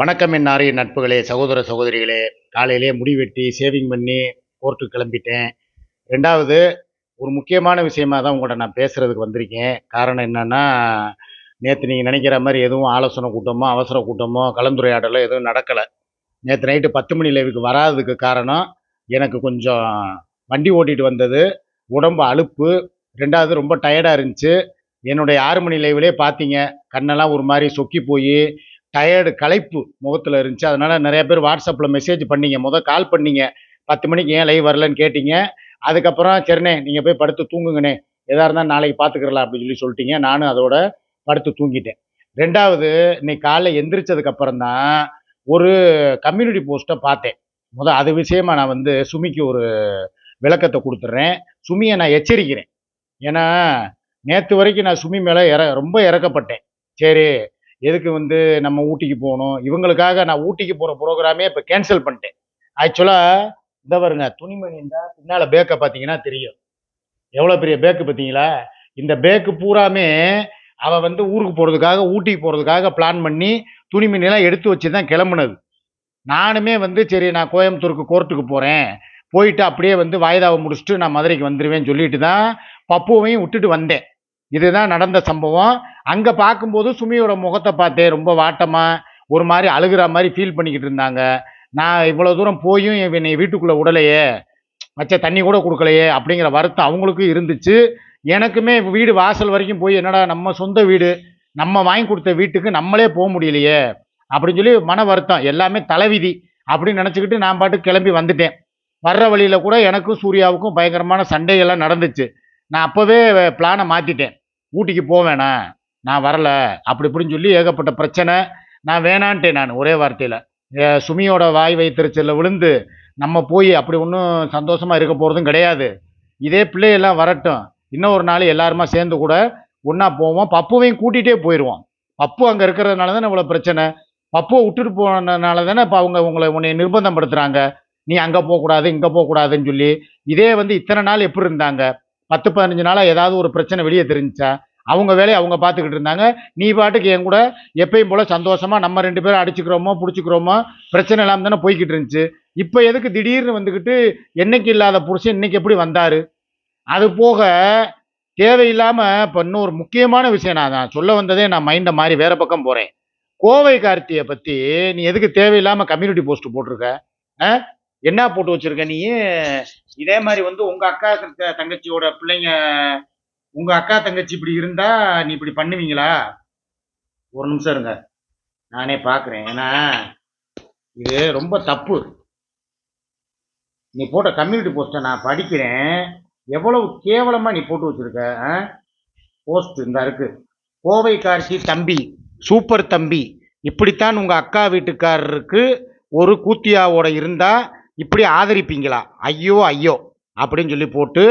வணக்கம் என் நாரிய நட்புகளே சகோதர சகோதரிகளே. காலையிலே முடி வெட்டி சேவிங் பண்ணி கோர்ட்டுக்கு கிளம்பிட்டேன். ரெண்டாவது ஒரு முக்கியமான விஷயமா தான் உங்கள்கிட்ட நான் பேசுகிறதுக்கு வந்திருக்கேன். காரணம் என்னென்னா நேற்று நீங்கள் நினைக்கிற மாதிரி எதுவும் ஆலோசனை கூட்டமோ அவசர கூட்டமோ கலந்துரையாடலோ எதுவும் நடக்கலை. நேற்று நைட்டு பத்து மணி லைவுக்கு வராததுக்கு காரணம் எனக்கு கொஞ்சம் வண்டி ஓட்டிகிட்டு வந்தது. உடம்பு அலுப்பு. ரெண்டாவது ரொம்ப டயர்டாக இருந்துச்சு. என்னுடைய ஆறு மணி லைவ்லேயே பார்த்தீங்க கண்ணெல்லாம் ஒரு மாதிரி சொக்கி போய் டயர்டு களைப்பு முகத்தில் இருந்துச்சு. அதனால் நிறைய பேர் வாட்ஸ்அப்பில் மெசேஜ் பண்ணீங்க. முதல் கால் பண்ணீங்க. பத்து மணிக்கு ஏன் லைவ் வரலன்னு கேட்டிங்க. அதுக்கப்புறம் சரிண்ணே நீங்கள் போய் படுத்து தூங்குங்கண்ணே. எதாக இருந்தால் நாளைக்கு பார்த்துக்கிறலாம் அப்படின்னு சொல்லி சொல்லிட்டீங்க. நானும் அதோட படுத்து தூங்கிட்டேன். ரெண்டாவது இன்னைக்கு காலைல எந்திரிச்சதுக்கப்புறம் தான் ஒரு கம்யூனிட்டி போஸ்ட்டை பார்த்தேன். முதல் அது விஷயமா நான் வந்து சுமிக்கு ஒரு விளக்கத்தை கொடுத்துட்றேன் சுமியை நான் எச்சரிக்கிறேன். ஏன்னா நேற்று வரைக்கும் நான் சுமி மேலே இற ரொம்ப இறக்கப்பட்டேன். சரி எதுக்கு வந்து நம்ம ஊட்டிக்கு போகணும்? இவங்களுக்காக நான் ஊட்டிக்கு போகிற ப்ரோக்ராமே இப்போ கேன்சல் பண்ணிட்டேன். ஆக்சுவலாக இந்த பாருங்க துணிமணி இருந்தால் பின்னால் பேக்கை பார்த்தீங்கன்னா தெரியும். எவ்வளோ பெரிய பேக்கு பார்த்தீங்களா? இந்த பேக்கு பூராமே அவள் வந்து ஊருக்கு போகிறதுக்காக ஊட்டிக்கு போகிறதுக்காக பிளான் பண்ணி துணிமணிலாம் எடுத்து வச்சு தான் கிளம்புனது. நானுமே வந்து சரி நான் கோயம்புத்தூருக்கு கோர்ட்டுக்கு போகிறேன் போயிட்டு அப்படியே வந்து வாய்தாவை முடிச்சுட்டு நான் மதுரைக்கு வந்துடுவேன் சொல்லிட்டு தான் பப்புவையும் விட்டுட்டு வந்தேன். இதுதான் நடந்த சம்பவம். அங்கே பார்க்கும்போது சுமியோட முகத்தை பார்த்தேன். ரொம்ப வாட்டமாக ஒரு மாதிரி அழுகிற மாதிரி ஃபீல் பண்ணிக்கிட்டு இருந்தாங்க. நான் இவ்வளோ தூரம் போயும் என்னை வீட்டுக்குள்ளே விடலையே வச்ச தண்ணி கூட கொடுக்கலையே அப்படிங்கிற வருத்தம் அவங்களுக்கும் இருந்துச்சு. எனக்குமே வீடு வாசல் வரைக்கும் போய் என்னடா நம்ம சொந்த வீடு நம்ம வாங்கி கொடுத்த வீட்டுக்கு நம்மளே போக முடியலையே அப்படின்னு சொல்லி மன வருத்தம். எல்லாமே தலைவிதி அப்படின்னு நினச்சிக்கிட்டு நான் பாட்டு கிளம்பி வந்துட்டேன். வர்ற வழியில் கூட எனக்கும் சூர்யாவுக்கும் பயங்கரமான சண்டையெல்லாம் நடந்துச்சு. நான் அப்போவே பிளானை மாற்றிட்டேன் ஊட்டிக்கு போவேணா நான் வரல. அப்படி இப்படின்னு சொல்லி ஏகப்பட்ட பிரச்சனை. நான் வேணான்ட்டேன் நான் ஒரே வார்த்தையில். சுமியோட வாய் வைத்திருச்சலில் விழுந்து நம்ம போய் அப்படி ஒன்றும் சந்தோஷமாக இருக்க போகிறதும் கிடையாது. இதே பிள்ளையெல்லாம் வரட்டும். இன்னும் ஒரு நாள் எல்லாருமா சேர்ந்து கூட ஒன்றா போவோம். பப்புவையும் கூட்டிகிட்டே போயிடுவோம் பப்பு அங்கே இருக்கிறதுனால தானே இவ்வளோ பிரச்சனை. பப்புவை விட்டுட்டு போனதுனால தானே இப்போ அவங்க உங்களை உன்னை நிர்பந்தம் படுத்துகிறாங்க நீ அங்கே போகக்கூடாது இங்கே போகக்கூடாதுன்னு சொல்லி. இதே வந்து இத்தனை நாள் எப்படி இருந்தாங்க? பத்து பதினஞ்சு நாளாக ஏதாவது ஒரு பிரச்சனை வெளியே தெரிஞ்சா அவங்க வேலையை அவங்க பார்த்துக்கிட்டு இருந்தாங்க. நீ பாட்டுக்கு என் கூட எப்பயும் போல் சந்தோஷமாக நம்ம ரெண்டு பேரும் அடிச்சுக்கிறோமோ பிடிச்சிக்கிறோமோ பிரச்சனை இல்லாமல் தானே போய்கிட்டு இருந்துச்சு. இப்போ எதுக்கு திடீர்னு வந்துக்கிட்டு என்னைக்கு இல்லாத புருஷன் இன்னைக்கு எப்படி வந்தார்? அது போக தேவையில்லாமல் இப்போ இன்னொரு முக்கியமான விஷயம் நான் நான் சொல்ல வந்ததே நான் மைண்டை மாறி வேறு பக்கம் போகிறேன் கோவை கார்த்தியை பற்றி நீ எதுக்கு தேவையில்லாமல் கம்யூனிட்டி போஸ்ட் போட்டிருக்க? ஆ? என்ன போட்டு வச்சிருக்க நீ இதே மாதிரி வந்து உங்க அக்கா தங்கச்சியோட பிள்ளைங்க உங்க அக்கா தங்கச்சி இப்படி இருந்தா நீ இப்படி பண்ணுவீங்களா? ஒரு நிமிஷம் இருங்க. நானே பார்க்குறேன் ஏன்னா இது ரொம்ப தப்பு. நீ போட்ட கம்யூனிட்டி போஸ்ட்டை நான் படிக்கிறேன். எவ்வளவு கேவலமா நீ போட்டு வச்சிருக்க போஸ்ட் இந்த இருக்கு. கோவை கார்த்தி தம்பி சூப்பர் தம்பி. இப்படித்தான் உங்க அக்கா வீட்டுக்காரருக்கு ஒரு கூத்தியாவோட இருந்தா இப்படி ஆதரிப்பீங்களா? ஐயோ ஐயோ அப்படின்னு சொல்லி போட்டு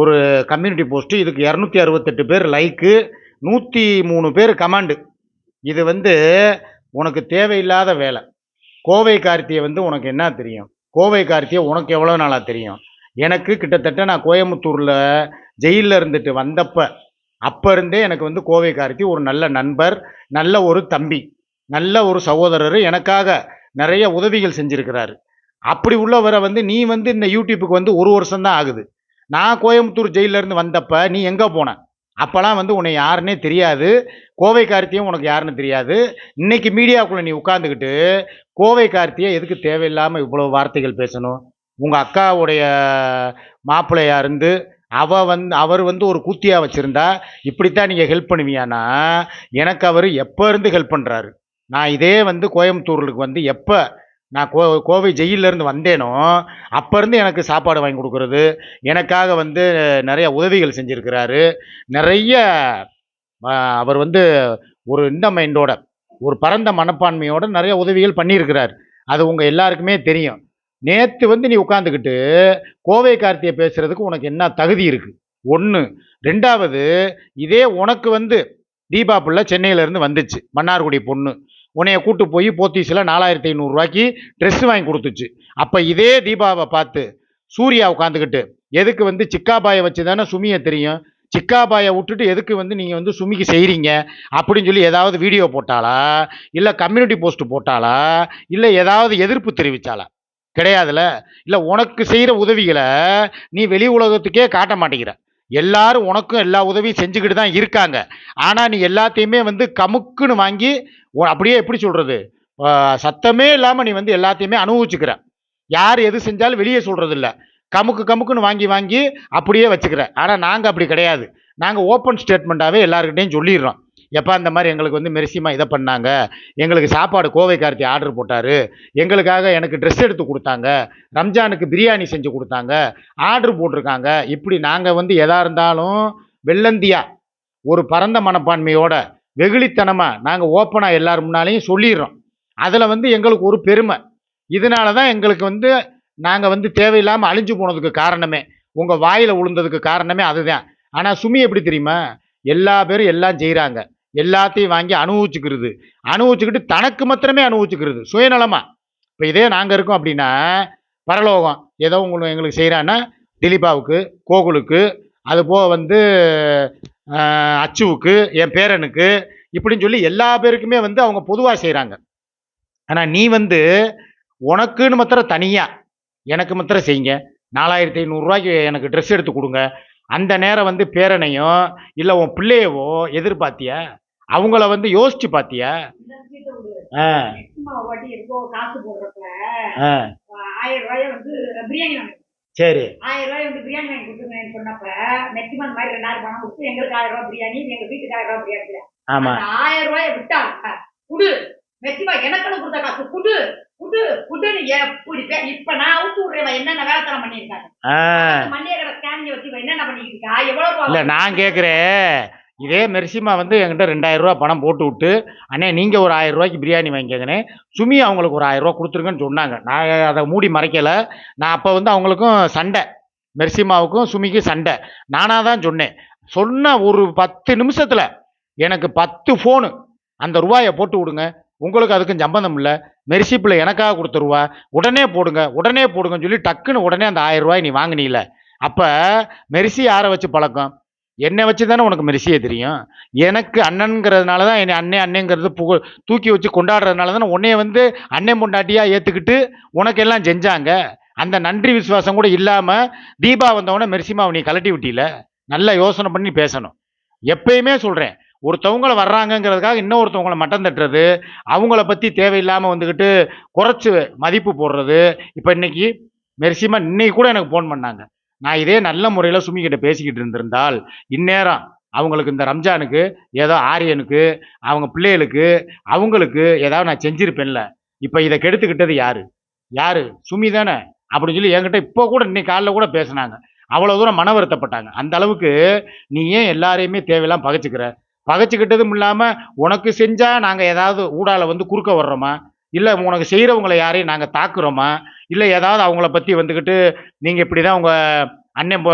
ஒரு கம்யூனிட்டி போஸ்ட்டு இதுக்கு இரநூத்தி அறுபத்தெட்டு பேர் லைக்கு நூற்றி மூணு பேர் கமாண்டு இது வந்து உனக்கு தேவையில்லாத வேலை. கோவை கார்த்தியை வந்து உனக்கு என்ன தெரியும்? கோவை கார்த்தியை உனக்கு எவ்வளோ நாளாக தெரியும்? எனக்கு கிட்டத்தட்ட நான் கோயம்புத்தூரில் ஜெயிலில் இருந்துட்டு வந்தப்போ அப்போ இருந்தே எனக்கு வந்து கோவை கார்த்தி ஒரு நல்ல நண்பர் நல்ல ஒரு தம்பி நல்ல ஒரு சகோதரர். எனக்காக நிறைய உதவிகள் செஞ்சுருக்கிறாரு. அப்படி உள்ளவரை வந்து நீ வந்து இந்த யூடியூப்புக்கு வந்து ஒரு வருஷம் தான் ஆகுது. நான் கோயம்புத்தூர் ஜெயிலிருந்து வந்தப்போ நீ எங்கே போன? அப்போலாம் வந்து உன்னை யாருன்னே தெரியாது. கோவை கார்த்தியும் உனக்கு யாருன்னு தெரியாது. இன்னைக்கு மீடியாவுக்குள்ளே நீ உட்காந்துக்கிட்டு கோவை கார்த்தியை எதுக்கு தேவையில்லாமல் இவ்வளோ வார்த்தைகள் பேசணும்? உங்கள் அக்காவுடைய மாப்பிள்ளையாக இருந்து அவ வந்து அவர் வந்து ஒரு கூத்தியாக வச்சுருந்தா இப்படித்தான் நீங்கள் ஹெல்ப் பண்ணுவியானா? எனக்கு அவர் எப்போ இருந்து ஹெல்ப் பண்ணுறாரு நான் இதே வந்து கோயம்புத்தூருக்கு வந்து எப்போ நான் கோ கோவை ஜெயில்ல இருந்து வந்தேனோ அப்போருந்து எனக்கு சாப்பாடு வாங்கி கொடுக்கறது எனக்காக வந்து நிறைய உதவிகள் செஞ்சுருக்கிறாரு. நிறைய அவர் வந்து ஒரு இந்த மைண்டோட ஒரு பரந்த மனப்பான்மையோட நிறைய உதவிகள் பண்ணியிருக்கிறார். அது உங்கள் எல்லாருக்குமே தெரியும். நேற்று வந்து நீ உட்காந்துக்கிட்டு கோவை கார்த்தியை பேசுகிறதுக்கு உனக்கு என்ன தகுதி இருக்குது ஒன்று ரெண்டாவது இதே உனக்கு வந்து தீபா பிள்ளை சென்னையிலேருந்து வந்துச்சு மன்னார்குடி பொண்ணு. உன்னைய கூட்டு போய் போத்தீஸில் நாலாயிரத்தி ஐநூறுரூவாய்க்கு ட்ரெஸ் வாங்கி கொடுத்துச்சு. அப்போ இதே தீபாவை பார்த்து சூர்யா உட்காந்துக்கிட்டு எதுக்கு வந்து சிக்காபாயை வச்சு தானே சுமியை தெரியும்? சிக்காபாயை விட்டுட்டு எதுக்கு வந்து நீங்கள் வந்து சுமிக்கு செய்கிறீங்க அப்படின்னு சொல்லி ஏதாவது வீடியோ போட்டாளா? இல்லை கம்யூனிட்டி போஸ்ட் போட்டாளா? இல்லை ஏதாவது எதிர்ப்பு தெரிவித்தாளா கிடையாதுல்ல இல்லை உனக்கு செய்கிற உதவிகளை நீ வெளி உலகத்துக்கே காட்ட மாட்டேங்கிற. எல்லாரும் உனக்கும் எல்லா உதவியும் செஞ்சுக்கிட்டு தான் இருக்காங்க. ஆனால் நீ எல்லாத்தையுமே வந்து கமுக்குன்னு வாங்கி அப்படியே எப்படி சொல்கிறது சத்தமே இல்லாமல் நீ வந்து எல்லாத்தையுமே அனுபவிச்சுக்கிற. யார் எது செஞ்சாலும் வெளியே சொல்கிறது இல்லை கமுக்கு கமுக்குன்னு வாங்கி வாங்கி அப்படியே வச்சுக்கிற. ஆனால் நாங்கள் அப்படி கிடையாது. நாங்கள் ஓப்பன் ஸ்டேட்மெண்ட்டாகவே எல்லாருக்கிட்டையும் சொல்லிடுறோம். எப்போ அந்த மாதிரி எங்களுக்கு வந்து மெரிசிமா இதை பண்ணாங்க? எங்களுக்கு சாப்பாடு கோவை கார்த்தி ஆர்டர் போட்டார். எங்களுக்காக எனக்கு ட்ரெஸ் எடுத்து கொடுத்தாங்க. ரம்ஜானுக்கு பிரியாணி செஞ்சு கொடுத்தாங்க. ஆர்டர் போட்டிருக்காங்க. இப்படி நாங்கள் வந்து எதாக இருந்தாலும் வெள்ளந்தியா ஒரு பரந்த மனப்பான்மையோட வெகுளித்தனமாக நாங்கள் ஓப்பனாக எல்லார் முன்னாலேயும் சொல்லிடுறோம். அதில் வந்து எங்களுக்கு ஒரு பெருமை. இதனால தான் எங்களுக்கு வந்து நாங்கள் வந்து தேவையில்லாமல் அழிஞ்சு போனதுக்கு காரணமே உங்கள் வாயில் விழுந்ததுக்கு காரணமே அதுதான். ஆனால் சுமி எப்படி தெரியுமா? எல்லா பேரும் எல்லாம் செய்கிறாங்க எல்லாத்தையும் வாங்கி அனுபவிச்சுக்கிறது. அனுபவிச்சுக்கிட்டு தனக்கு மாத்திரமே அனுபவிச்சுக்கிறது. சுயநலமாக இப்போ இதே நாங்கள் இருக்கோம் அப்படின்னா பரலோகம் ஏதோ உங்களுக்கு எங்களுக்கு செய்கிறான்னா திலீபாவுக்கு கோகுலுக்கு அது போக வந்து அச்சுவுக்கு என் பேரனுக்கு இப்படின்னு சொல்லி எல்லா பேருக்குமே வந்து அவங்க பொதுவாக செய்கிறாங்க ஆனால் நீ வந்து உனக்குன்னு மாத்திரம் தனியாக எனக்கு மாத்திரம் செய்யுங்க. நாலாயிரத்தி ஐநூறுரூவாய்க்கு எனக்கு ட்ரெஸ் எடுத்து கொடுங்க. அந்த நேரம் வந்து பேரனையும் இல்லை உன் பிள்ளையவோ எதிர்பார்த்தியா? அவங்கள வந்து யோசிச்சு பார்த்தியா சரி. ஆயிரம் ரூபாய் வந்து பிரியாணி வாங்கி கொடுத்துருங்கன்னு சொன்னப்ப நெத்திமன் மாதிரி ரெண்டாயிரம் பணம் கொடுத்து எங்களுக்கு ஆயிரம் ரூபாய் பிரியாணி எங்க வீட்டுக்கு ஆயிரம் ரூபாய் பிரியாணி அந்த ஆயிரம் ரூபாய விட்டா குடு. மெத்திமா எனக்குன்னு கொடுத்த காசு குடு. குடு குடுன்னு எப்படி இப்ப நான் அவுத்து விடுறேன் என்னென்ன வேலைத்தனம் பண்ணியிருக்காங்க மல்லிகை ஸ்கேனிங் வச்சு என்னென்ன பண்ணிட்டு இருக்கா? எவ்வளவு இல்லை நான் கேட்குறேன் இதே மெர்சிமா வந்து என்கிட்ட ரெண்டாயிரம் ரூபா பணம் போட்டு விட்டு அண்ணே நீங்கள் ஒரு ஆயிரம் ரூபாய்க்கு பிரியாணி வாங்கிக்கங்கண்ணே சுமி அவங்களுக்கு ஒரு ஆயிரம் ரூபா கொடுத்துருங்கன்னு சொன்னாங்க. நான் அதை மூடி மறைக்கலை. நான் அப்போ வந்து அவங்களுக்கும் சண்டை. மெர்சிமாவுக்கும் சுமிக்கும் சண்டை. நானாக தான் சொன்னேன். சொன்ன ஒரு பத்து நிமிஷத்தில் எனக்கு பத்து ஃபோனு அந்த ரூபாயை போட்டு விடுங்க. உங்களுக்கு அதுக்கும் சம்பந்தம் இல்லை. மெர்சிப்பில் எனக்காக கொடுத்துருவா. உடனே போடுங்க உடனே போடுங்கன்னு சொல்லி டக்குன்னு உடனே அந்த ஆயிரம் ரூபாய் நீ வாங்கினீல. அப்போ மெரிசி யாரை வச்சு பழக்கம்? என்னை வச்சு தானே உனக்கு மெரிசியே தெரியும். எனக்கு அண்ணனுங்கிறதுனால தான் என்னை அண்ணே அண்ணேங்கிறது புக தூக்கி வச்சு கொண்டாடுறதுனால தானே உன்னைய வந்து அண்ணே பொண்டாட்டியாக ஏற்றுக்கிட்டு உனக்கு எல்லாம் செஞ்சாங்க. அந்த நன்றி விசுவாசம் கூட இல்லாமல் தீபா வந்தவொடனே மெர்சிமாவை நீ கலட்டி விட்டியில நல்லா யோசனை பண்ணி பேசணும். எப்பயுமே சொல்கிறேன் ஒருத்தவங்கள வர்றாங்கங்கிறதுக்காக இன்னொருத்தவங்கள மட்டம் தட்டுறது அவங்கள பற்றி தேவையில்லாமல் வந்துக்கிட்டு குறைச்சி மதிப்பு போடுறது. இப்போ இன்றைக்கி மெர்சிமா இன்னைக்கு கூட எனக்கு ஃபோன் பண்ணாங்க. நான் இதே நல்ல முறையில் சுமிக்கிட்ட பேசிக்கிட்டு இருந்திருந்தால் இந்நேரம் அவங்களுக்கு இந்த ரம்ஜானுக்கு ஏதோ ஆரியனுக்கு அவங்க பிள்ளைகளுக்கு அவங்களுக்கு ஏதாவது நான் செஞ்சுருப்பேன்ல. இப்போ இதை கெடுத்துக்கிட்டது யார்? யார்? சுமி தானே? அப்படின்னு சொல்லி என்கிட்ட இப்போ கூட இன்னைக்கு காலைல கூட பேசுனாங்க. அவ்வளோ தூரம் மன வருத்தப்பட்டாங்க அந்த அளவுக்கு நீ ஏன் எல்லாரையுமே தேவையெல்லாம் பகைச்சிக்கிற? பகைச்சிக்கிட்டதும் இல்லாமல் உனக்கு செஞ்சால் நாங்கள் ஏதாவது ஊடால வந்து குறுக்க வர்றோமா? இல்லை உனக்கு செய்கிறவங்களை யாரையும் நாங்கள் தாக்குறோமா? இல்லை ஏதாவது அவங்கள பற்றி வந்துக்கிட்டு நீங்கள் இப்படி தான் உங்கள் அண்ணன்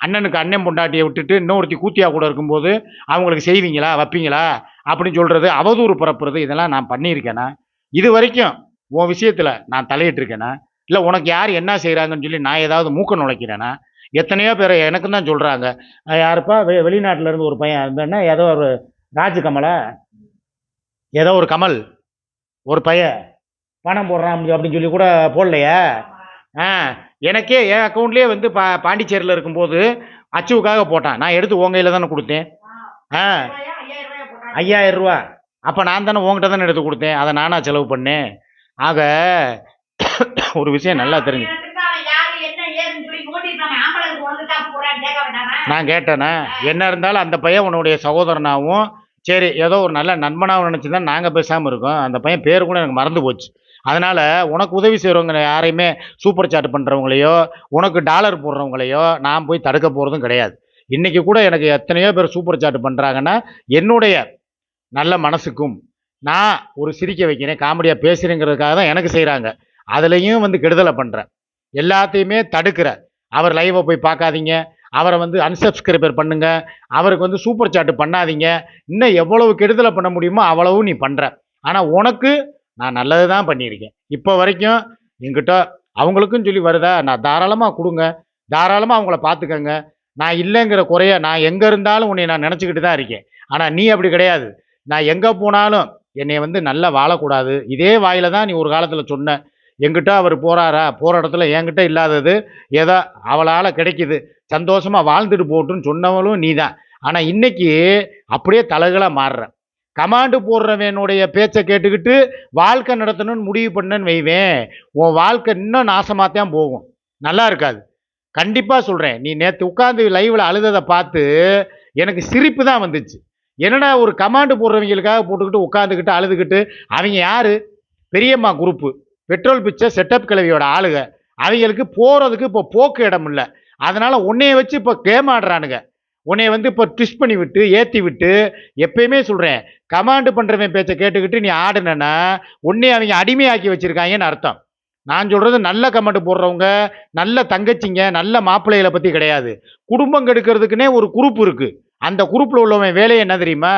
அண்ணனுக்கு அண்ணன் பொண்டாட்டியை விட்டுட்டு இன்னொருத்தி கூத்தியா கூட இருக்கும்போது அவங்களுக்கு செய்வீங்களா? வைப்பீங்களா? அப்படின்னு சொல்கிறது அவதூறு பரப்புறது இதெல்லாம் நான் பண்ணியிருக்கேனா? இது வரைக்கும் உன் விஷயத்தில் நான் தலையிட்டிருக்கேனா? இல்லை உனக்கு யார் என்ன செய்கிறாங்கன்னு சொல்லி நான் ஏதாவது மூக்க நுழைக்கிறேனா? எத்தனையோ பேர் எனக்கு தான் சொல்கிறாங்க யாருப்பா? வெ வெளிநாட்டிலேருந்து ஒரு பையன் அது என்ன ஏதோ ஒரு ராஜ்கமலா. ஏதோ ஒரு கமல். ஒரு பையன். பணம் போடுறான் அப்படின்னு சொல்லி கூட போடலையே. ஆ எனக்கே என் அக்கௌண்ட்லேயே வந்து பா பாண்டிச்சேரியில் இருக்கும்போது அச்சுவுக்காக போட்டான். நான் எடுத்து உன் கையில் தானே கொடுத்தேன். ஆ. ஐயாயிரம் ரூபா. அப்போ நான் தானே உங்ககிட்ட தானே எடுத்து கொடுத்தேன். அதை நானாக செலவு பண்ணேன். ஆக ஒரு விஷயம் நல்லா தெரிஞ்சு எனக்கு அவன் யாரு என்ன ஏதுன்னு சொல்லி நோண்டிருக்காங்க ஆம்பளைக்கு வந்துட்டா போறான்னு கேட்க வேண்டாமா நான் கேட்டேனே என்ன இருந்தாலும் அந்த பையன் உன்னுடைய சகோதரனாகவும் சரி ஏதோ ஒரு நல்ல நண்பனாகவும் நினச்சிருந்தா நாங்கள் பேசாமல் இருக்கோம். அந்த பையன் பேர் கூட எனக்கு மறந்து போச்சு. அதனால் உனக்கு உதவி செய்கிறவங்க யாரையுமே சூப்பர் சாட் பண்ணுறவங்களையோ உனக்கு டாலர் போடுறவங்களையோ நான் போய் தடுக்க போகிறதும் கிடையாது. இன்றைக்கி கூட எனக்கு எத்தனையோ பேர் சூப்பர் சாட் பண்ணுறாங்கன்னா என்னுடைய நல்ல மனசுக்கும் நான் ஒரு சிரிக்க வைக்கிறேன் காமெடியாக பேசுகிறேங்கிறதுக்காக தான் எனக்கு செய்கிறாங்க அதுலேயும் வந்து கெடுதலை பண்ணுறேன் எல்லாத்தையுமே தடுக்கிற அவர் லைவை போய் பார்க்காதீங்க. அவரை வந்து அன்சப்ஸ்கிரைபர் பண்ணுங்க. அவருக்கு வந்து சூப்பர் சாட்டு பண்ணாதீங்க. இன்னும் எவ்வளவு கெடுதலை பண்ண முடியுமோ அவ்வளவும் நீ பண்ணுற ஆனால் உனக்கு நான் நல்லது தான் பண்ணியிருக்கேன். இப்போ வரைக்கும் என்கிட்ட அவங்களுக்கும் சொல்லி வருதா? நான் தாராளமாக கொடுங்க. தாராளமாக அவங்கள பார்த்துக்கங்க. நான் இல்லைங்கிற குறைய நான் எங்கே இருந்தாலும் உன்னை நான் நினச்சிக்கிட்டு தான் இருக்கேன். ஆனால் நீ அப்படி கிடையாது. நான் எங்கே போனாலும் என்னை வந்து நல்லா வாழக்கூடாது. இதே வாயில தான் நீ ஒரு காலத்தில் சொன்ன. எங்கிட்ட அவர் போறாரா? போகிற இடத்துல என்கிட்ட இல்லாதது ஏதோ அவளால் கிடைக்குது. சந்தோஷமாக வாழ்ந்துட்டு போட்டுன்னு சொன்னவளும் நீ தான் ஆனால் இன்னைக்கு அப்படியே தலைகளாக மாறுற. கமாண்டு போடுறவனுடைய பேச்சை கேட்டுக்கிட்டு வாழ்க்கை நடத்தணும்னு முடிவு பண்ணேன்னு வைவேன். உன் வாழ்க்கை இன்னும் நாசமாக தான் போகும். நல்லா இருக்காது. கண்டிப்பாக சொல்கிறேன் நீ நேற்று உட்காந்து லைவில் அழுததை பார்த்து எனக்கு சிரிப்பு தான் வந்துச்சு. என்னடா ஒரு கமாண்டு போடுறவங்களுக்காக போட்டுக்கிட்டு உட்காந்துக்கிட்டு அழுதுகிட்டு? அவங்க யார்? பெரியம்மா குரூப்பு. பெட்ரோல் பிச்சை செட்டப் கிளவியோட ஆளுக. அவங்களுக்கு போகிறதுக்கு இப்போ போக்கு இடம் இல்லை. அதனால் உன்னைய வச்சு இப்போ கேம் ஆடுறானுங்க. உன்னைய வந்து இப்போ ட்விஸ்ட் பண்ணி விட்டு ஏற்றி விட்டு எப்பயுமே சொல்கிறேன் கமாண்டு பண்ணுறவன் பேச்சை கேட்டுக்கிட்டு நீ ஆடுனேன்னா உன்னை அவங்க அடிமையாக்கி வச்சுருக்காங்கன்னு அர்த்தம். நான் சொல்கிறது நல்ல கமெண்ட் போடுறவங்க நல்ல தங்கச்சிங்க நல்ல மாப்பிள்ளைகளை பற்றி கிடையாது. குடும்பம் கெடுக்கிறதுக்குனே ஒரு குரூப் இருக்குது அந்த குரூப்பில் உள்ளவன் வேலையை என்ன தெரியுமா?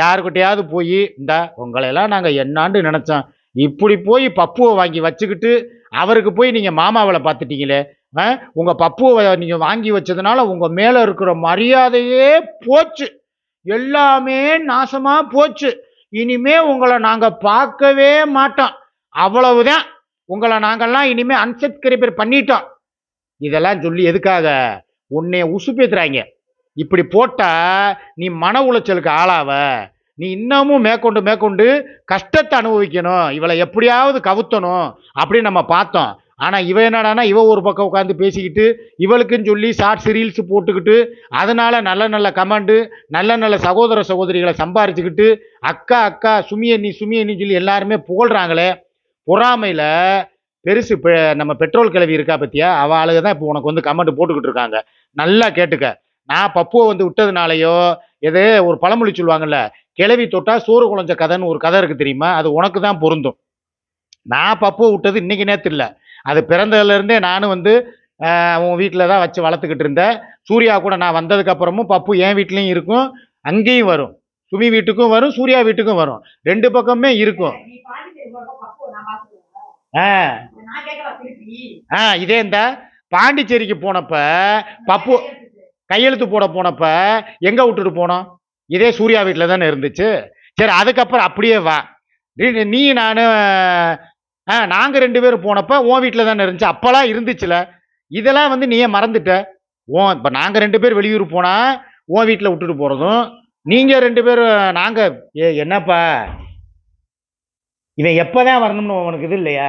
யாருக்கிட்டையாவது போய் இந்த உங்களையெல்லாம் நாங்கள் என்னான்னு நினச்சோம்? இப்படி போய் பப்புவை வாங்கி வச்சுக்கிட்டு அவருக்கு போய் நீங்கள் மாமாவளை பார்த்துட்டீங்களே ஆ? உங்கள் பப்புவை நீங்கள் வாங்கி வச்சதுனால உங்கள் மேலே இருக்கிற மரியாதையே போச்சு. எல்லாமே நாசமாக போச்சு. இனிமே உங்களை நாங்கள் பார்க்கவே மாட்டோம். அவ்வளவுதான். உங்களை நாங்கள்லாம் இனிமேல் அன்சப்ஸ்கிரைபர் பண்ணிட்டோம். இதெல்லாம் சொல்லி எதுக்காக? உன்னை உசுப்பேத்துறாங்க. இப்படி போட்டால் நீ மன உளைச்சலுக்கு ஆளாவ? நீ இன்னமும் மேற்கொண்டு மேற்கொண்டு கஷ்டத்தை அனுபவிக்கணும். இவளை எப்படியாவது கவுத்தணும் அப்படின்னு நம்ம பார்த்தோம். ஆனால் இவ என்னடான்னா இவ ஒரு பக்கம் உட்காந்து பேசிக்கிட்டு இவளுக்குன்னு சொல்லி ஷார்ட்ஸ் ரீல்ஸ் போட்டுக்கிட்டு அதனால் நல்ல நல்ல கமெண்டு நல்ல நல்ல சகோதர சகோதரிகளை சம்பாரிச்சுக்கிட்டு அக்கா அக்கா சுமியண்ணி சுமியண்ணி சொல்லி எல்லாருமே புகழ்றாங்களே. பொறாமையில் பெருசு பெ- நம்ம பெட்ரோல் கிளவி இருக்கா பற்றியா அவள் ஆளுக தான் இப்போ உனக்கு வந்து கமெண்ட் போட்டுக்கிட்டு இருக்காங்க. நல்லா கேட்டுக்க. நான் பப்புவை வந்து விட்டதுனாலையோ எது ஒரு பழமொழி சொல்லுவாங்கல்ல கிளவி தொட்டா சோறு குழஞ்ச கதைன்னு ஒரு கதை இருக்கு தெரியுமா? அது உனக்கு தான் பொருந்தும். நான் பப்புவை விட்டது இன்னைக்கு நேற்று இல்லை. அது பிறந்ததுலேருந்தே நானும் வந்து உன் வீட்டில் தான் வச்சு வளர்த்துக்கிட்டு இருந்தேன். சூர்யா கூட நான் வந்ததுக்கு அப்புறமும் பப்பு என் வீட்லேயும் இருக்கும் அங்கேயும் வரும். சுமி வீட்டுக்கும் வரும் சூர்யா வீட்டுக்கும் வரும். ரெண்டு பக்கமே இருக்கும். ஆ? ஆ இதே இந்த பாண்டிச்சேரிக்கு போனப்ப பப்பு கையெழுத்து போட போனப்ப எங்க விட்டுட்டு போனோம்? இதே சூர்யா வீட்டில் தானே இருந்துச்சு. சரி அதுக்கப்புறம் அப்படியே வா. நீ- நான் ஆ நாங்கள் ரெண்டு பேரும் போனப்ப உன் வீட்டில் தானே இருந்துச்சு. அப்போலாம் இருந்துச்சுல. இதெல்லாம் வந்து நீ ஏன் மறந்துட்ட. ஓ இப்போ நாங்கள் ரெண்டு பேர் வெளியூர் போனால் உன் வீட்டில் விட்டுட்டு போகிறதும் நீங்கள் ரெண்டு பேரும் நாங்கள் ஏ என்னப்பா? இவன் எப்போ தான் வரணும்னு உனக்கு இது இல்லையா?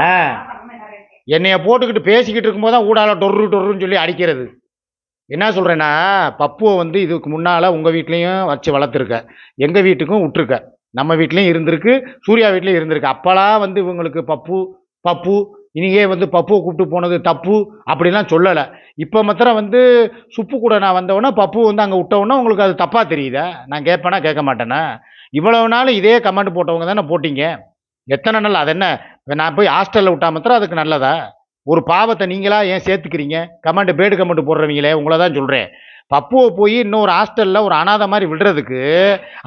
ஆ. என்னையை என்னைய போட்டுக்கிட்டு பேசிக்கிட்டு இருக்கும்போது தான் ஊடால டொர்ரு டொர்ருன்னு சொல்லி அடிக்கிறது. என்ன சொல்கிறேன்னா பப்புவை வந்து இதுக்கு முன்னால் உங்கள் வீட்லேயும் வச்சு வளர்த்துருக்க. எங்கள் வீட்டுக்கும் விட்டுருக்க நம்ம வீட்லேயும் இருந்திருக்கு சூர்யா வீட்லேயும் இருந்திருக்கு. அப்போலாம் வந்து இவங்களுக்கு பப்பு பப்பு இனியே வந்து பப்புவை கூப்பிட்டு போனது தப்பு அப்படிலாம் சொல்லலை. இப்போ மாத்திரம் வந்து சுப்பு கூட நான் வந்தவொடனே பப்பு வந்து அங்கே விட்டவுடனே உங்களுக்கு அது தப்பாக தெரியுதா? நான் கேட்பேனா கேட்க மாட்டேனா? இவ்வளவு நாள் இதே கமெண்ட் போட்டவங்க தானே போட்டிங்க? எத்தனை நாள் அது என்ன நான் போய் ஹாஸ்டலில் விட்டா மாத்திரம் அதுக்கு நல்லதா? ஒரு பாவத்தை நீங்களா ஏன் சேர்த்துக்கிறீங்க? கமெண்ட் பேடு கமெண்ட் போடுறவங்களே உங்களை தான் சொல்கிறேன் பப்புவை போய் இன்னொரு ஹாஸ்டலில் ஒரு அனாதை மாதிரி விடுறதுக்கு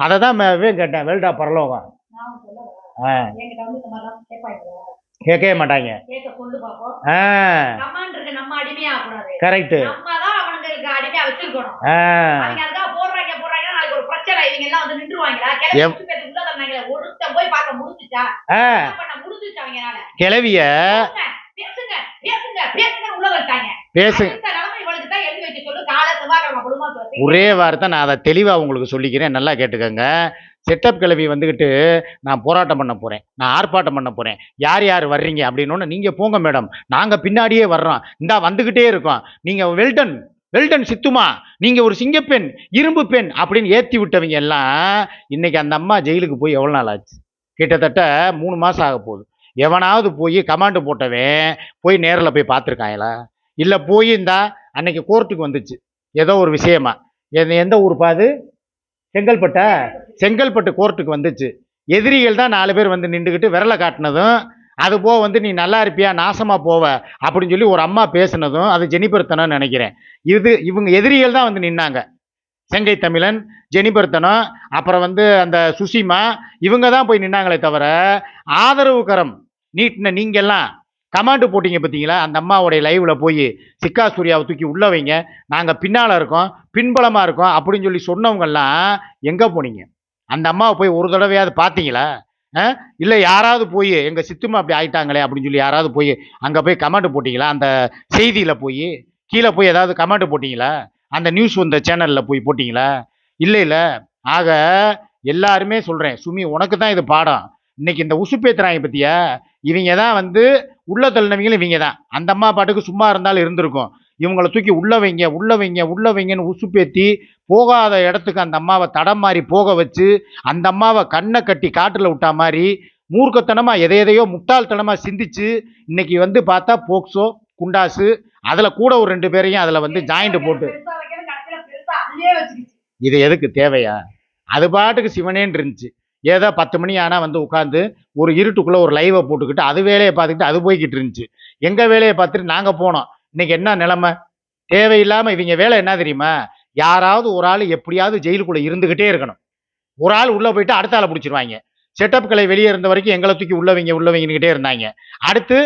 அதை தான் கேட்டேன் வேல்டா பரலோகம். ஆ. கேட்கவே மாட்டாங்க. ஆ. கரெக்டு ஆ. பிரச்சனை இவங்க எல்லாம் வந்து நின்றுவாங்களா போய் பார்க்க முடிஞ்சுச்சா? முடிஞ்சுச்சு அவங்கனால கிளவிய பேசுங்க உள்ள வச்சாங்க. ஒரே வார்த்தை நான் அதை தெளிவாக உங்களுக்கு சொல்லிக்கிறேன். நல்லா கேட்டுக்கோங்க. செட்டப் கிளவி வந்துக்கிட்டு நான் போராட்டம் பண்ண போகிறேன் நான் ஆர்ப்பாட்டம் பண்ண போகிறேன் யார் யார் வர்றீங்க அப்படின்னு நீங்கள் போங்க மேடம். நாங்கள் பின்னாடியே வர்றோம். இந்தா வந்துக்கிட்டே இருக்கோம். நீங்கள் வெல்டன் வெல்டன் சித்துமா நீங்கள் ஒரு சிங்கப்பெண் இரும்பு பெண் அப்படின்னு ஏற்றி விட்டவங்க எல்லாம் இன்னைக்கு அந்த அம்மா ஜெயிலுக்கு போய் எவ்வளோ நாள் ஆச்சு? கிட்டத்தட்ட மூணு மாதம் ஆக போகுது. எவனாவது போய் கமாண்டு போட்டவன் போய் நேரில் போய் பார்த்துருக்காங்களா இல்லை போய் இந்தா அன்னைக்கு கோர்ட்டுக்கு வந்துச்சு. ஏதோ ஒரு விஷயமா. எந்த எந்த ஊர் பாது செங்கல்பட்டா. செங்கல்பட்டு கோர்ட்டுக்கு வந்துச்சு. எதிரிகள் தான் நாலு பேர் வந்து நின்றுக்கிட்டு விரலை காட்டினதும் அது போக வந்து நீ நல்லா இருப்பியா? நாசமாக போவ. அப்படின்னு சொல்லி ஒரு அம்மா பேசுனதும் அது ஜெனிபர்த்தனம்னு நினைக்கிறேன். இது இவங்க எதிரிகள் தான் வந்து நின்னாங்க. செங்கை தமிழன் ஜெனிபர்த்தனம் அப்புறம் வந்து அந்த சுசிமா இவங்க தான் போய் நின்னாங்களே தவிர ஆதரவு கரம் நீட்டின நீங்கள்லாம் கமாண்டு போட்டீங்க பார்த்தீங்களா? அந்த அம்மாவுடைய லைவில் போய் சிக்கா சூர்யாவை தூக்கி உள்ள வைங்க. நாங்கள் பின்னால் இருக்கோம் பின்பலமாக இருக்கோம் அப்படின்னு சொல்லி சொன்னவங்கெல்லாம் எங்கே போனீங்க? அந்த அம்மாவை போய் ஒரு தடவையாவது பார்த்தீங்களா? இல்லை யாராவது போய் எங்கள் சித்துமா அப்படி ஆயிட்டாங்களே அப்படின்னு சொல்லி யாராவது போய் அங்கே போய் கமெண்ட் போட்டிங்களா? அந்த செய்தியில் போய் கீழே போய் ஏதாவது கமெண்ட் போட்டிங்களா? அந்த நியூஸ் வந்த சேனலில் போய் போட்டிங்களா? இல்லை இல்லை. ஆக எல்லாருமே சொல்கிறேன் சுமி உனக்கு தான் இது பாடம். இன்னைக்கு இந்த உசுப்பேத்துறாங்க பற்றிய இவங்க தான் வந்து உள்ள தள்ளினவங்களும் இவங்க தான். அந்த அம்மா பாட்டுக்கு சும்மா இருந்தாலும் இருந்திருக்கும். இவங்கள தூக்கி உள்ள வைங்க உள்ள வைங்க உள்ள வைங்கன்னு உசுப்பேத்தி போகாத இடத்துக்கு அந்த அம்மாவை தடம் மாறி போக வச்சு அந்த அம்மாவை கண்ணை கட்டி காட்டில் விட்டா மாதிரி மூர்க்கத்தனமாக எதை எதையோ முட்டாள்தனமாக சிந்திச்சு இன்னைக்கு வந்து பார்த்தா போக்சோ குண்டாசு அதில் கூட ஒரு ரெண்டு பேரையும் அதில் வந்து ஜாயிண்ட் போட்டு. இது எதுக்கு தேவையா? அது பாட்டுக்கு சிவனேன்னு இருந்துச்சு. ஏதோ பத்து மணி ஆனால் வந்து உட்காந்து ஒரு இருட்டுக்குள்ளே ஒரு லைவை போட்டுக்கிட்டு அது வேலையை பார்த்துக்கிட்டு அது போய்கிட்டு இருந்துச்சு. எங்கள் வேலையை பார்த்துட்டு நாங்கள் போனோம். இன்னைக்கு என்ன நிலைமை? தேவையில்லாமல் இவங்க வேலை என்ன தெரியுமா? யாராவது ஒரு ஆள் எப்படியாவது ஜெயிலுக்குள்ளே இருந்துக்கிட்டே இருக்கணும். ஒரு ஆள் உள்ளே போயிட்டு அடுத்த ஆளை பிடிச்சிருவாங்க. செட்டப் கலை வெளியே இருந்த வரைக்கும் எங்களை தூக்கி உள்ளவங்க உள்ளவங்கன்னுகிட்டே இருந்தாங்க. அடுத்து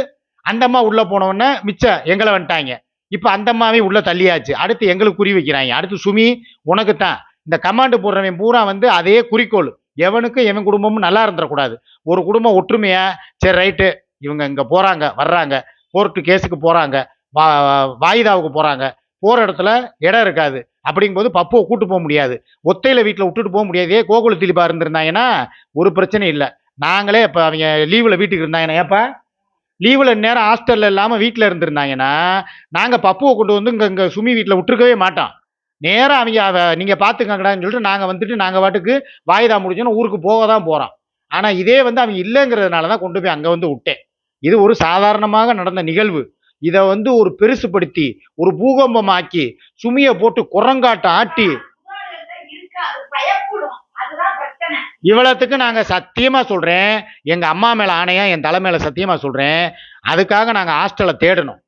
அந்தம்மா உள்ள உள்ளே போனவுடனே மிச்சம் எங்களை வந்துட்டாங்க. இப்போ அந்தம்மாவே உள்ள தள்ளியாச்சு. அடுத்து எங்களுக்கு குறி வைக்கிறாங்க. அடுத்து சுமி உனக்கு தான். இந்த கமாண்டு போடுறவன் பூரா வந்து அதே குறிக்கோள். எவனுக்கும் எவன் குடும்பமும் நல்லா இருந்துடக்கூடாது ஒரு குடும்பம் ஒற்றுமையா? சரி ரைட்டு இவங்க இங்கே போகிறாங்க வர்றாங்க. கோர்ட்டு கேஸுக்கு போகிறாங்க வா வாய்தாவுக்கு போகிறாங்க போகிற இடத்துல இடம் இருக்காது. அப்படிங்கும்போது பப்புவை கூட்டு போக முடியாது. ஒத்தையில் வீட்டில் விட்டுட்டு போக முடியாது. ஏ கோகுல திலீபா இருந்திருந்தாங்கன்னா ஒரு பிரச்சனை இல்லை. நாங்களே இப்போ அவங்க லீவில் வீட்டுக்கு இருந்தாங்கன்னா ஏப்பா? லீவில் நேரம் ஹாஸ்டலில் இல்லாமல் வீட்டில் இருந்திருந்தாங்கன்னா நாங்கள் பப்புவை கொண்டு வந்து இங்கே இங்கே சுமி வீட்டில் விட்டுருக்கவே மாட்டோம். நேராக அவங்க அவ நீங்கள் பார்த்துக்கங்கடான்னு சொல்லிட்டு நாங்கள் வந்துட்டு நாங்கள் பாட்டுக்கு வாயுதா முடிஞ்சோன்னா ஊருக்கு போக தான் போகிறோம் ஆனால் இதே வந்து அவங்க இல்லைங்கிறதுனால தான் கொண்டு போய் அங்கே வந்து விட்டேன். இது ஒரு சாதாரணமாக நடந்த நிகழ்வு. இதை வந்து ஒரு பெருசுப்படுத்தி ஒரு பூகம்பமாக்கி சுமியை போட்டு குரங்காட்டம் ஆட்டி சுகாதாரத்தை நாங்கள் சத்தியமாக சொல்கிறேன் எங்கள் நாங்க சத்தியமா சொல்றேன். எங்க அம்மா மேல ஆணையா என் தலை மேல சத்தியமா சொல்றேன். அதுக்காக நாங்க ஹாஸ்டலை தேடணும்.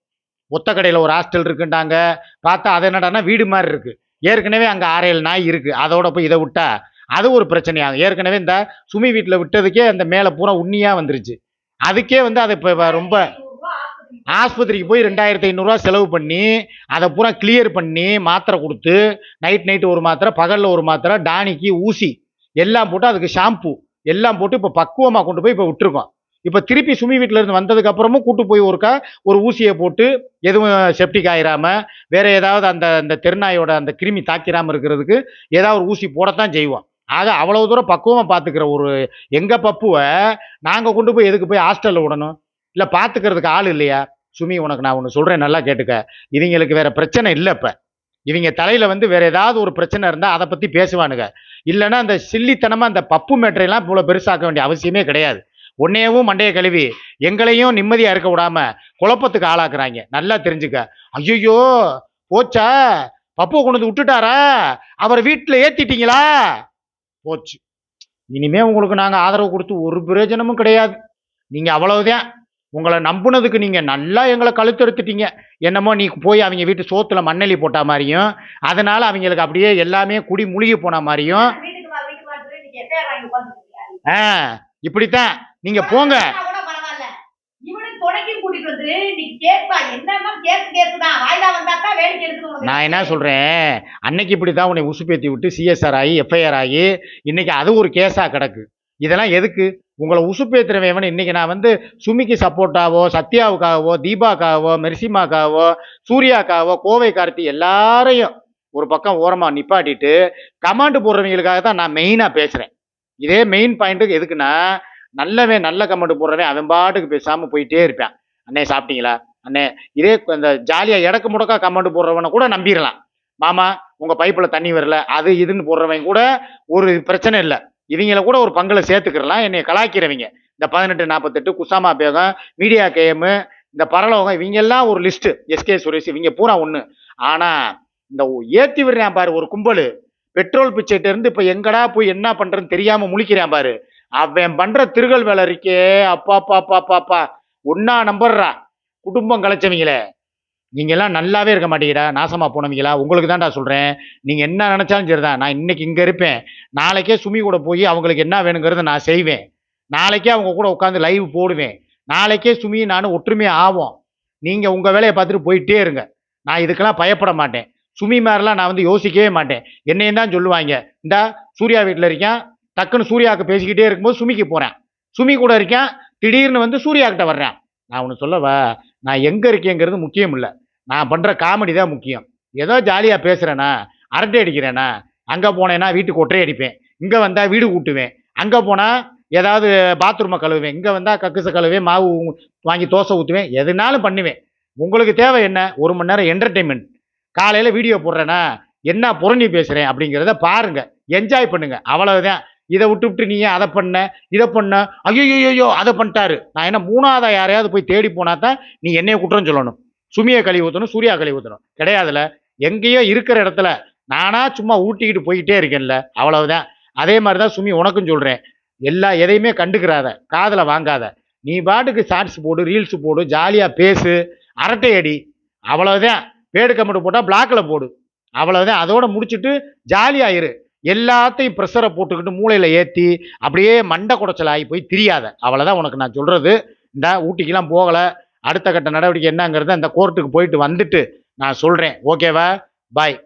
ஒத்த கடையில ஒரு ஹாஸ்டல் இருக்குன்றாங்க. பார்த்தா அது என்னடானா வீடு மாதிரி இருக்கு. ஏற்கனவே அங்க ஆறு நாய் இருக்கு. அதோட போய் இதை விட்டா அது ஒரு பிரச்சனையாகும். ஏற்கனவே இந்த சுமி வீட்டில் விட்டதுக்கே அந்த மேலே பூரா உண்ணியா வந்துருச்சு. அதுக்கே வந்து அதை இப்போ ரொம்ப ஆஸ்பத்திரிக்கு போய் ரெண்டாயிரத்தி ஐநூறுரூவா செலவு பண்ணி அதை பூரா கிளியர் பண்ணி மாத்திரை கொடுத்து நைட் நைட்டு ஒரு மாத்திரை பகலில் ஒரு மாத்திரை டானிக்கு ஊசி எல்லாம் போட்டு அதுக்கு ஷாம்பு எல்லாம் போட்டு இப்போ பக்குவமாக கொண்டு போய் இப்போ விட்டுருக்கோம். இப்போ திருப்பி சுமி வீட்டில் இருந்து வந்ததுக்கு அப்புறமும் கூட்டு போய் ஒருக்கா ஒரு ஊசியை போட்டு எதுவும் செப்டிக் ஆயிராமல் வேறு ஏதாவது அந்த அந்த தெருநாயோட அந்த கிருமி தாக்கிராமல் இருக்கிறதுக்கு ஏதாவது ஒரு ஊசி போடத்தான் செய்வோம். ஆக அவ்வளோ தூரம் பக்குவமாக பார்த்துக்கிற ஒரு எங்கள் பப்புவை நாங்கள் கொண்டு போய் எதுக்கு போய் ஹாஸ்டலில் விடணும்? இல்லை பார்த்துக்கிறதுக்கு ஆள் இல்லையா? சுமி உனக்கு நான் ஒன்று சொல்கிறேன் நல்லா கேட்டுக்க. இவங்களுக்கு வேறு பிரச்சனை இல்லை இப்போ. இவங்க தலையில் வந்து வேறு ஏதாவது ஒரு பிரச்சனை இருந்தால் அதை பற்றி பேசுவானுங்க. இல்லைன்னா அந்த சில்லித்தனமாக அந்த பப்பு மேட்டரையெல்லாம் இவ்வளோ பெருசாக்க வேண்டிய அவசியமே கிடையாது. உன்னையவும் மண்டையை கழுவி எங்களையும் நிம்மதியாக இருக்க விடாமல் குழப்பத்துக்கு ஆளாக்குறாங்க. நல்லா தெரிஞ்சுக்க. ஐயோ போச்சா? பப்புவை கொண்டு வந்து விட்டுட்டாரா? அவர் வீட்டில் ஏற்றிட்டீங்களா போச்சு. இனிமே உங்களுக்கு நாங்கள் ஆதரவு கொடுத்து ஒரு பிரயோஜனமும் கிடையாது. நீங்கள் அவ்வளவுதான். உங்களை நம்புனதுக்கு நீங்கள் நல்லா எங்களை கழுத்தெடுத்துட்டீங்க என்னமோ நீ போய் அவங்க வீட்டு சோத்துல மண்ணெலி போட்ட மாதிரியும் அதனால அவங்களுக்கு அப்படியே எல்லாமே குடி முழுகி போன மாதிரியும்? ஆ இப்படித்தான். நீங்கள் போங்க. நான் என்ன சொல்கிறேன் அன்னைக்கு இப்படி தான் உன்னை உசுப்பேத்தி விட்டு சிஎஸ்ஆர் ஆகி எஃப்ஐஆர் ஆகி இன்னைக்கு அது ஒரு கேஸாக கிடக்கு. இதெல்லாம் எதுக்கு? உங்களை உசுப்பேத்துறவன் இன்னைக்கு. நான் வந்து சுமிக்கு சப்போர்ட்டாவோ சத்யாவுக்காகவோ தீபாக்காகவோ மெர்சிமாக்காகவோ சூர்யாக்காகவோ கோவை கார்த்தி எல்லாரையும் ஒரு பக்கம் ஓரமாக நிப்பாட்டிட்டு கமாண்டு போடுறவங்களுக்காக தான் நான் மெயினாக பேசுகிறேன் இதே மெயின் பாயிண்ட்டுக்கு எதுக்குன்னா நல்லவன் நல்ல கமெண்ட் போடுறவன் அவன் பாட்டுக்கு பேசாமல் போயிட்டே இருப்பேன். அண்ணே சாப்பிட்டீங்களா? அண்ணே இதே இந்த ஜாலியாக இடக்கு முடக்கா கமெண்ட் போடுறவனை கூட நம்பிடலாம். மாமா உங்கள் பைப்பில் தண்ணி வரல அது இதுன்னு போடுறவன் கூட ஒரு பிரச்சனை இல்லை. இவங்கள கூட ஒரு பங்கில் சேர்த்துக்கிறலாம். என்னை கலாய்க்கிறவங்க. இந்த பதினெட்டு நாற்பத்தெட்டு குசாமா பேகம் மீடியா கேமு இந்த பரலோகம் இவங்க எல்லாம் ஒரு லிஸ்ட்டு எஸ்கே சுரேஷ் இவங்க பூரா ஒன்று ஆனால் இந்த ஏற்றி விடுறான் பாரு ஒரு கும்பல். பெட்ரோல் பிச்சைட்டு இருந்து இப்போ எங்கடா போய் என்ன பண்ணுறதுன்னு தெரியாமல் முழிக்கிறான் பாரு. அவன் பண்ணுற திருகல் வேலை இருக்கே. அப்பா அப்பா அப்பா அப்பா அப்பா. ஒன்னா நம்பர்றா. குடும்பம் கலைச்சவங்களே. நீங்கள்லாம் நல்லாவே இருக்க மாட்டீங்கடா நாசமாக போனவங்களா? உங்களுக்கு தான்டா சொல்கிறேன் நீங்கள் என்ன நினச்சாலும் சரிதான். நான் இன்னைக்கு இங்கே இருப்பேன். நாளைக்கே சுமி கூட போய் அவங்களுக்கு என்ன வேணுங்கிறத நான் செய்வேன். நாளைக்கே அவங்க கூட உட்காந்து லைவ் போடுவேன். நாளைக்கே சுமி நானும் ஒற்றுமையாக ஆவோம். நீங்கள் உங்கள் வேலையை பார்த்துட்டு போயிட்டே இருங்க. நான் இதுக்கெல்லாம் பயப்பட மாட்டேன். சுமி மாதிரிலாம் நான் வந்து யோசிக்கவே மாட்டேன். என்னையும் தான் சொல்லுவாங்க. இந்தா சூர்யா வீட்டில் இருக்கேன். டக்குன்னு சூர்யாவுக்கு பேசிக்கிட்டே இருக்கும்போது சுமிக்கு போகிறேன் சுமி கூட இருக்கேன். திடீர்னு வந்து சூர்யா கிட்ட வர்றேன். நான் ஒன்று சொல்லவா? நான் எங்கே இருக்கேங்கிறது முக்கியம் இல்லை. நான் பண்ணுற காமெடி தான் முக்கியம். ஏதோ ஜாலியாக பேசுகிறேன்னா அரட்டை அடிக்கிறேனா அங்கே போனேன்னா வீட்டுக்கு ஒற்றை அடிப்பேன். இங்கே வந்தால் வீடு கூட்டுவேன். அங்கே போனால் ஏதாவது பாத்ரூமை கழுவுவேன். இங்கே வந்தால் கக்குசை கழுவேன் மாவு வாங்கி தோசை ஊற்றுவேன் எதுனாலும் பண்ணுவேன். உங்களுக்கு தேவை என்ன? ஒரு மணி நேரம் என்டர்டெயின்மெண்ட் காலையில் வீடியோ போடுறேன்னா என்ன புரணி பேசுகிறேன் அப்படிங்கிறத பாருங்கள் என்ஜாய் பண்ணுங்கள் அவ்வளவுதான். இதை விட்டு விட்டு நீ அதை பண்ண இதை பண்ண? ஐயோ அதை பண்ணிட்டாரு. நான் என்ன மூணாவதாக யாரையாவது போய் தேடி போனா தான் நீ என்னைய குற்றம் சொல்லணும். சுமியை கழுவி ஊற்றணும் சூர்யா கழுவி ஊற்றணும் கிடையாதுல. எங்கேயோ இருக்கிற இடத்துல நானா சும்மா ஊட்டிக்கிட்டு போய்கிட்டே இருக்கேன்ல அவ்வளவுதான். அதே மாதிரி தான் சுமி உனக்கும் சொல்கிறேன் எல்லா எதையுமே கண்டுக்கிறாத காதில் வாங்காத. நீ பாட்டுக்கு ஷார்ட்ஸ் போடு ரீல்ஸ் போடு ஜாலியாக பேசு அரட்டை அடி அவ்வளவுதான். பேடு கமெண்ட் போட்டால் பிளாக்கில் போடு. அவ்வளவுதான். அதோட முடிச்சுட்டு ஜாலியாக இரு. எல்லாத்தையும் ப்ரெஷரை போட்டுக்கிட்டு மூளையில் ஏற்றி அப்படியே மண்டை குடைச்சல் ஆகி போய் திரியாத. அவ்வளோதான் உனக்கு நான் சொல்கிறது இந்த ஊட்டிக்கெல்லாம் போகலை. அடுத்த கட்ட நடவடிக்கை என்னங்கிறத அந்த கோர்ட்டுக்கு போயிட்டு வந்துட்டு நான் சொல்கிறேன் ஓகேவா பாய்